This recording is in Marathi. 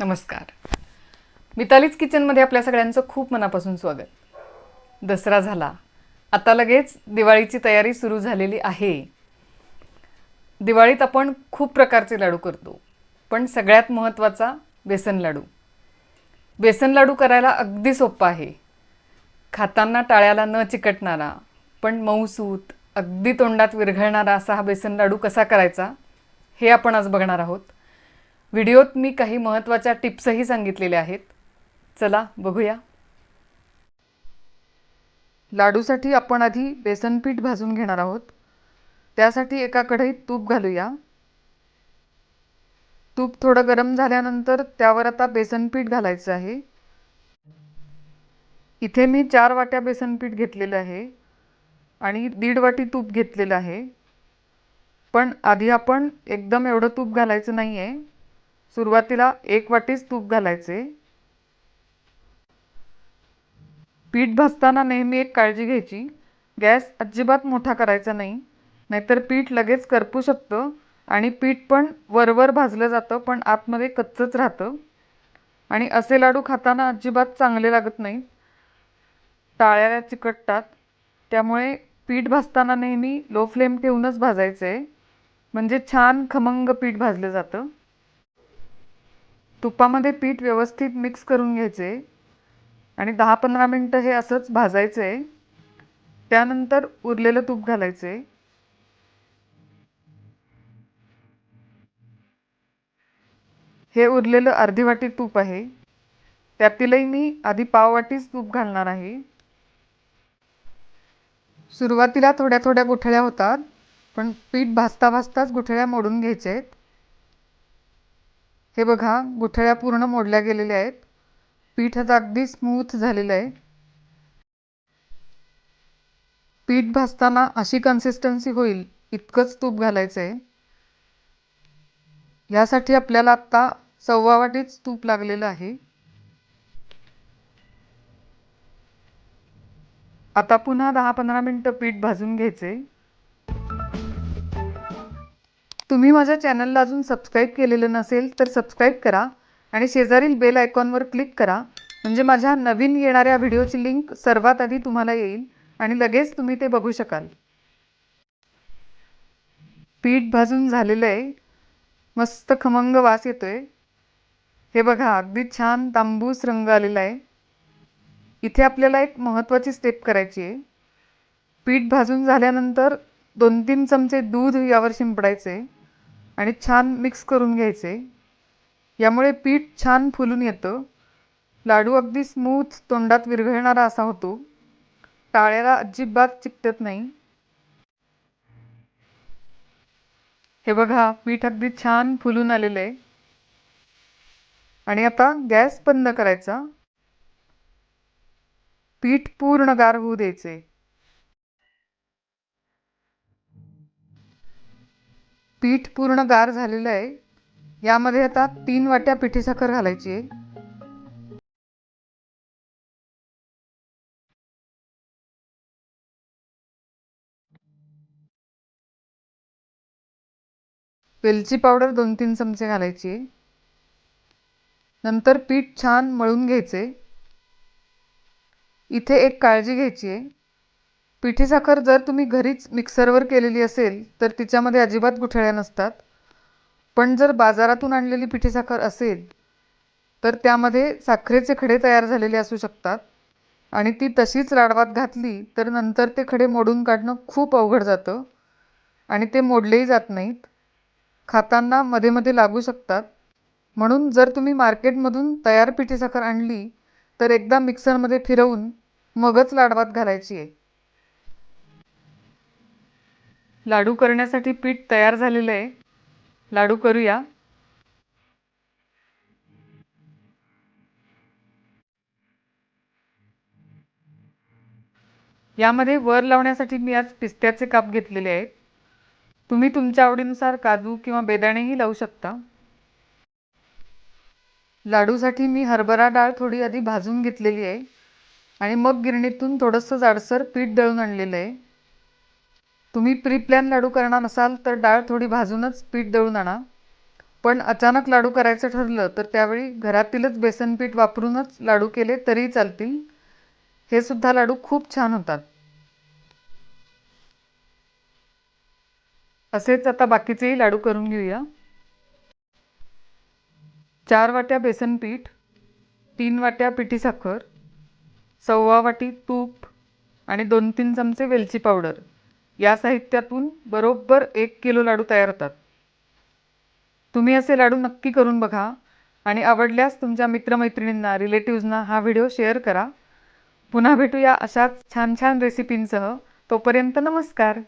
नमस्कार. मितालीच किचनमध्ये आपल्या सगळ्यांचं खूप मनापासून स्वागत. दसरा झाला. आता लगेच दिवाळीची तयारी सुरू झालेली आहे. दिवाळीत आपण खूप प्रकारचे लाडू करतो पण सगळ्यात महत्त्वाचा बेसन लाडू. बेसन लाडू करायला अगदी सोपा आहे. खाताना टाळ्याला न चिकटणारा पण मऊसूत अगदी तोंडात विरघळणारा असा हा बेसन लाडू कसा करायचा हे आपण आज बघणार आहोत. व्हिडिओत मी काही महत्त्वाच्या टिप्सही सांगितलेल्या आहेत. चला बघूया. लाडूसाठी आपण आधी बेसन पीठ भाजून घेणार आहोत. त्यासाठी एका कढईत तूप घालूया. तूप थोडं गरम झाल्यानंतर त्यावर आता बेसन पीठ घालायचं आहे. इथे मी चार वाट्या बेसन पीठ घेतलेलं आहे. आणि दीड वाटी तूप घेतलेलं आहे. पण आधी आपण एकदम एवढं तूप घालायचं नाही आहे सुरुवातीला एक वाटीच तूप घालायचे. पीठ भाजताना नेहमी एक काळजी घ्यायची. गॅस अजिबात मोठा करायचा नाही. नाहीतर पीठ लगेच करपू शकतं आणि पीठ पण वरवर भाजलं जातं पण आतमध्ये कच्चंच राहतं. आणि असे लाडू खाताना अजिबात चांगले लागत नाहीत. टाळ्याला चिकटतात. त्यामुळे पीठ भाजताना नेहमी लो फ्लेम ठेवूनच भाजायचं आहे म्हणजे छान खमंग पीठ भाजलं जातं. तुपामध्ये पीठ व्यवस्थित मिक्स करून घ्यायचे आणि दहा पंधरा मिनटं हे असंच भाजायचं आहे त्यानंतर उरलेलं तूप घालायचे हे उरलेलं अर्धी वाटी तूप आहे. त्यातीलही मी आधी पाव वाटीच तूप घालणार आहे. सुरुवातीला थोड्या थोड्या गुठळ्या होतात पण पीठ भाजता भाजताच गुठळ्या मोडून घ्यायचे आहेत. हे बघा गुठळ्या पूर्ण मोडल्या गेलेल्या आहेत. पीठ आता अगदी स्मूथ झालेलं आहे. पीठ भाजताना अशी कन्सिस्टन्सी होईल इतकंच तूप घालायचं आहे यासाठी आपल्याला आत्ता सव्वा वाटीच तूप लागलेलं आहे. आता पुन्हा दहा पंधरा मिनटं पीठ भाजून घ्यायचे. तुम्ही माझ्या चॅनलला अजून सबस्क्राईब केलेलं नसेल तर सबस्क्राईब करा आणि शेजारील बेल आयकॉनवर क्लिक करा. म्हणजे माझ्या नवीन येणाऱ्या व्हिडिओची लिंक सर्वात आधी तुम्हाला येईल आणि लगेच तुम्ही ते बघू शकाल. पीठ भाजून झालेलं आहे. मस्त खमंग वास येतोय. हे बघा अगदी छान तांबूस रंग आलेला आहे. इथे आपल्याला एक महत्त्वाची स्टेप करायची आहे. पीठ भाजून झाल्यानंतर दोन तीन चमचे दूध यावर शिंपडायचे आणि छान मिक्स करून घ्यायचे. यामुळे पीठ छान फुलून येतं. लाडू अगदी स्मूथ तोंडात विरघळणारा असा होतो. टाळ्याला अजिबात चिकटत नाही. हे बघा पीठ अगदी छान फुलून आलेलं आहे. आणि आता गॅस बंद करायचा. पीठ पूर्ण गार होऊ द्यायचे. पीठ पूर्ण गार झालेलं आहे. यामध्ये आता तीन वाट्या पिठी साखर घालायची आहे. वेलची पावडर दोन तीन चमचे घालायची नंतर पीठ छान मळून घ्यायचे. इथे एक काळजी घ्यायची आहे. पिठी साखर जर तुम्ही घरीच मिक्सरवर केलेली असेल तर तिच्यामध्ये अजिबात गुठळ्या नसतात. पण जर बाजारातून आणलेली पिठी साखर असेल तर त्यामध्ये साखरेचे खडे तयार झालेले असू शकतात. आणि ती तशीच लाडवात घातली तर नंतर ते खडे मोडून काढणं खूप अवघड जातं. आणि ते मोडलेही जात नाहीत. खाताना मध्ये मध्ये लागू शकतात. म्हणून जर तुम्ही मार्केटमधून तयार पिठी साखर आणली तर एकदा मिक्सरमध्ये फिरवून मगच लाडवात घालायची आहे. लाडू करण्यासाठी पीठ तयार झालेलं आहे. लाडू करूया. यामध्ये वर लावण्यासाठी मी आज पिस्त्याचे काप घेतलेले आहेत. तुम्ही तुमच्या आवडीनुसार काजू किंवा बेदाणेही लावू शकता. लाडूसाठी मी हरभरा डाळ थोडी आधी भाजून घेतलेली आहे. आणि मग गिरणीतून थोडंसं जाडसर पीठ दळून आणलेलं आहे. तुम्ही प्री प्लॅन लाडू करणार असाल तर डाळ थोडी भाजूनच पीठ दळून आणा. पण अचानक लाडू करायचं ठरलं तर त्यावेळी घरातीलच बेसन पीठ वापरूनच लाडू केले तरीही चालतील. हे सुद्धा लाडू खूप छान होतात. असेच आता बाकीचेही लाडू करून घेऊया. चार वाट्या बेसन पीठ तीन वाट्या पिठी साखर सव्वा वाटी तूप आणि दोन तीन चमचे वेलची पावडर. या साहित्यातून बरोबर एक किलो लाडू तयार होतात. तुम्ही असे लाडू नक्की करून बघा आणि आवडल्यास तुमच्या मित्रमैत्रिणींना रिलेटिव्जना हा व्हिडिओ शेअर करा. पुन्हा भेटूया अशाच छान छान रेसिपींसह. तोपर्यंत नमस्कार.